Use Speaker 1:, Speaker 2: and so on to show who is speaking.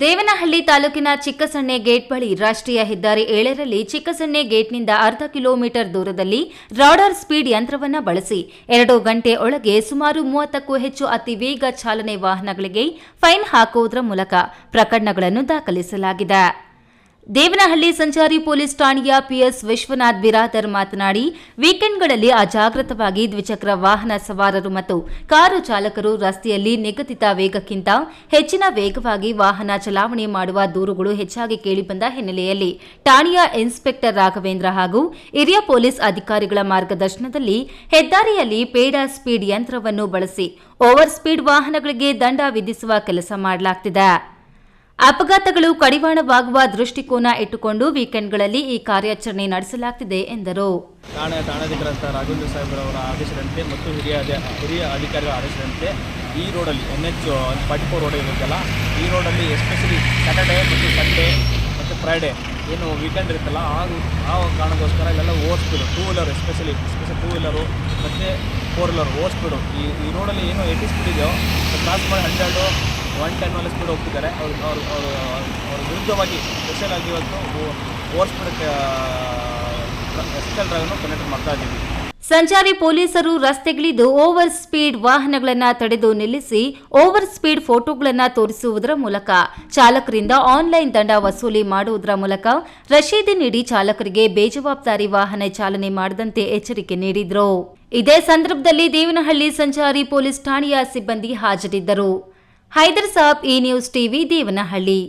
Speaker 1: ದೇವನಹಳ್ಳಿ ತಾಲೂಕಿನ ಚಿಕ್ಕಸಣ್ಣೆ ಗೇಟ್ ಬಳಿ ರಾಷ್ಟ್ರೀಯ ಹೆದ್ದಾರಿ ಏಳರಲ್ಲಿ ಚಿಕ್ಕಸಣ್ಣೆ ಗೇಟ್ನಿಂದ ಅರ್ಧ ಕಿಲೋಮೀಟರ್ ದೂರದಲ್ಲಿ ರಾಡಾರ್ ಸ್ಪೀಡ್ ಯಂತ್ರವನ್ನ ಬಳಸಿ ಎರಡು ಗಂಟೆ ಒಳಗೆ ಸುಮಾರು ಮೂವತ್ತಕ್ಕೂ ಹೆಚ್ಚು ಅತಿ ವೇಗ ಚಾಲನೆ ವಾಹನಗಳಿಗೆ ಫೈನ್ ಹಾಕುವುದರ ಮೂಲಕ ಪ್ರಕರಣಗಳನ್ನು ದಾಖಲಿಸಲಾಗಿದೆ. ದೇವನಹಳ್ಳಿ ಸಂಚಾರಿ ಪೊಲೀಸ್ ಠಾಣೆಯ ಪಿಎಸ್ ವಿಶ್ವನಾಥ್ ಬಿರಾದರ್ ಮಾತನಾಡಿ, ವೀಕೆಂಡ್ಗಳಲ್ಲಿ ಅಜಾಗೃತವಾಗಿ ದ್ವಿಚಕ್ರ ವಾಹನ ಸವಾರರು ಮತ್ತು ಕಾರು ಚಾಲಕರು ರಸ್ತೆಯಲ್ಲಿ ನಿಗದಿತ ವೇಗಕ್ಕಿಂತ ಹೆಚ್ಚಿನ ವೇಗವಾಗಿ ವಾಹನ ಚಲಾವಣೆ ಮಾಡುವ ದೂರುಗಳು ಹೆಚ್ಚಾಗಿ ಕೇಳಿಬಂದ ಹಿನ್ನೆಲೆಯಲ್ಲಿ ಠಾಣೆಯ ಇನ್ಸ್ಪೆಕ್ಟರ್ ರಾಘವೇಂದ್ರ ಹಾಗೂ ಹಿರಿಯ ಪೊಲೀಸ್ ಅಧಿಕಾರಿಗಳ ಮಾರ್ಗದರ್ಶನದಲ್ಲಿ ಹೆದ್ದಾರಿಯಲ್ಲಿ ಪೇಡ ಸ್ಪೀಡ್ ಯಂತ್ರವನ್ನು ಬಳಸಿ ಓವರ್ ಸ್ಪೀಡ್ ವಾಹನಗಳಿಗೆ ದಂಡ ವಿಧಿಸುವ ಕೆಲಸ ಮಾಡಲಾಗ್ತಿದೆ. ಅಪಘಾತಗಳು ಕಡಿವಾಣವಾಗುವ ದೃಷ್ಟಿಕೋನ ಇಟ್ಟುಕೊಂಡು ವೀಕೆಂಡ್ಗಳಲ್ಲಿ ಈ ಕಾರ್ಯಾಚರಣೆ ನಡೆಸಲಾಗ್ತಿದೆ, ಎಂದರು.
Speaker 2: ಠಾಣೆ ಠಾಣಾಧಿಕಾರಂತ ರಾಘವೇಂದ್ರ ಸಾಹೇಬ್ರವರ ಆದೇಶದಂತೆ ಮತ್ತು ಹಿರಿಯ ಹಿರಿಯ ಅಧಿಕಾರಿಗಳ ಆದೇಶದಂತೆ ಈ ರೋಡಲ್ಲಿ N H forty four road ಇರುತ್ತಲ್ಲ, ಈ ರೋಡಲ್ಲಿ ಎಸ್ಪೆಷಲಿ ಸ್ಯಾಟರ್ಡೇ ಮತ್ತು ಸಂಡೇ ಮತ್ತು ಫ್ರೈಡೇ ಏನು ವೀಕೆಂಡ್ ಇರುತ್ತಲ್ಲ, ಆ ಆ ಕಾರಣಕ್ಕೋಸ್ಕರ ಇಲ್ಲೆಲ್ಲ over speed two wheeler especially especially two wheeler ಮತ್ತು ಫೋರ್ ವೀಲರ್ ಓವರ್ ಸ್ಪೀಡು ಈ ಈ ರೋಡಲ್ಲಿ ಏನು ಏಯ್ಟಿ ಸ್ಪೀಡ್ ಇದೆಯೋ ಕ್ರಾಸ್ ಮಾಡಿ ಹಂಡ್ರೆಡು ಒನ್ ಟೆನ್ ಮೇಲೆ ಸ್ಪೀಡ್ ಹೋಗ್ತಿದ್ದಾರೆ ಅವ್ರು ಅವ್ರು ಅವರು ಅವ್ರ ವಿರುದ್ಧವಾಗಿ ಸ್ಪೆಷಲ್ ಆಗಿ ಇವತ್ತು ಓವರ್ ಸ್ಪೀಡ್ ಎಸ್ಪೆಷಲ್ ಡ್ರೈವನ್ನು ಕನೆಕ್ಟ್ ಮಾಡ್ತಾ ಇದ್ದೀವಿ.
Speaker 1: ಸಂಚಾರಿ ಪೊಲೀಸರು ರಸ್ತೆಗಿಳಿದು ಓವರ್ ಸ್ಪೀಡ್ ವಾಹನಗಳನ್ನು ತಡೆದು ನಿಲ್ಲಿಸಿ ಓವರ್ ಸ್ಪೀಡ್ ಫೋಟೋಗಳನ್ನು ತೋರಿಸುವುದರ ಮೂಲಕ ಚಾಲಕರಿಂದ ಆನ್ಲೈನ್ ದಂಡ ವಸೂಲಿ ಮಾಡುವುದರ ಮೂಲಕ ರಶೀದಿ ನೀಡಿ ಚಾಲಕರಿಗೆ ಬೇಜವಾಬ್ದಾರಿ ವಾಹನ ಚಾಲನೆ ಮಾಡದಂತೆ ಎಚ್ಚರಿಕೆ ನೀಡಿದರು. ಇದೇ ಸಂದರ್ಭದಲ್ಲಿ ದೇವನಹಳ್ಳಿ ಸಂಚಾರಿ ಪೊಲೀಸ್ ಠಾಣೆಯ ಸಿಬ್ಬಂದಿ ಹಾಜರಿದ್ದರು. ಹೈದರ್ ಸಾಬ್ ಈ ನ್ಯೂಸ್ ಟಿವಿ ದೇವನಹಳ್ಳಿ.